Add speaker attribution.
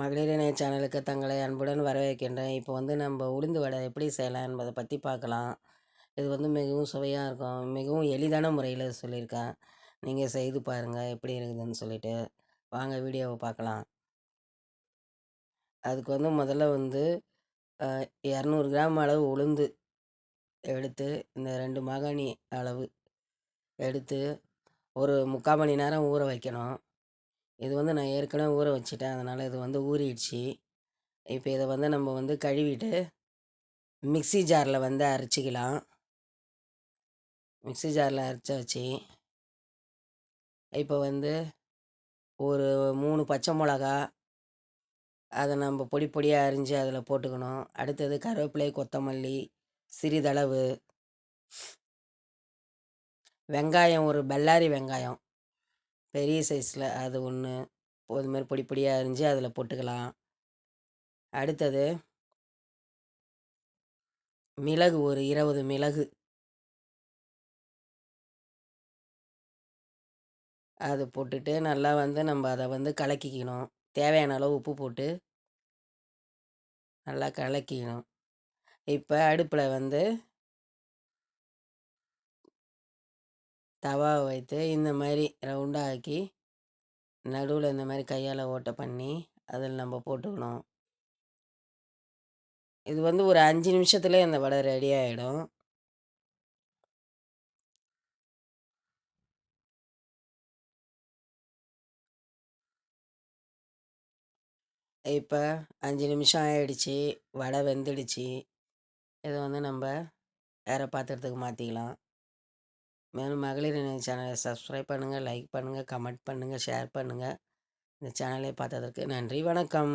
Speaker 1: மகளிர் இணைய சேனலுக்கு தங்களை அன்புடன் வரவேற்கின்றேன். இப்போ வந்து நம்ம உளுந்து வடை எப்படி செய்யலாம் என்பதை பற்றி பார்க்கலாம். இது வந்து மிகவும் சுவையாக இருக்கும். மிகவும் எளிதான முறையில் சொல்லியிருக்கேன். நீங்கள் செய்து பாருங்கள் எப்படி இருக்குதுன்னு சொல்லிட்டு. வாங்க வீடியோவை பார்க்கலாம். அதுக்கு வந்து முதல்ல வந்து இரநூறு கிராம் அளவு உளுந்து எடுத்து இந்த ரெண்டு மாகாணி அளவு எடுத்து ஒரு முக்கால் மணி நேரம் ஊற வைக்கணும். இது வந்து நான் ஏற்கனவே ஊற வச்சுட்டேன். அதனால் இது வந்து ஊறிடுச்சு. இப்போ இதை வந்து நம்ம வந்து கழுவிட்டு மிக்ஸி ஜாரில் வந்து அரைச்சிக்கலாம். மிக்ஸி ஜாரில் அரைச்சாச்சு இப்போ வந்து ஒரு மூணு பச்சை மிளகா அதை நம்ம பொடி பொடியாக அரிஞ்சு அதில் போட்டுக்கணும். அடுத்தது கருவேப்பிலை கொத்தமல்லி சிறிதளவு. வெங்காயம் ஒரு பெல்லாரி வெங்காயம். பெரிய சைஸில் அது ஒன்று இது மாதிரி பொடி பொடியாக அரிஞ்சு அதில் போட்டுக்கலாம். அடுத்தது மிளகு ஒரு இருபது மிளகு. அது போட்டுட்டு நல்லா வந்து நம்ம அதை வந்து கலக்கிக்கணும். தேவையான அளவு உப்பு போட்டு நல்லா கலக்கிக்கணும். இப்போ அடுப்பில் வந்து தவாவை வைத்து இந்த மாதிரி ரவுண்டாக ஆக்கி நடுவில் இந்த மாதிரி கையால் ஓட்டை பண்ணி அதில் நம்ம போட்டுக்கணும். இது வந்து ஒரு அஞ்சு நிமிஷத்துல இந்த வடை ரெடி ஆகிடும் இப்போ அஞ்சு நிமிஷம் ஆயிடுச்சு வடை வெந்துடுச்சு. இதை வந்து நம்ம வேறு பாத்திரத்துக்கு மாற்றிக்கலாம் மேலும் மகளிர் இணைய சேனலை சப்ஸ்கிரைப் பண்ணுங்கள் லைக் பண்ணுங்கள் கமெண்ட் பண்ணுங்கள் ஷேர் பண்ணுங்கள் இந்த சேனலை பார்த்ததற்கு நன்றி வணக்கம்.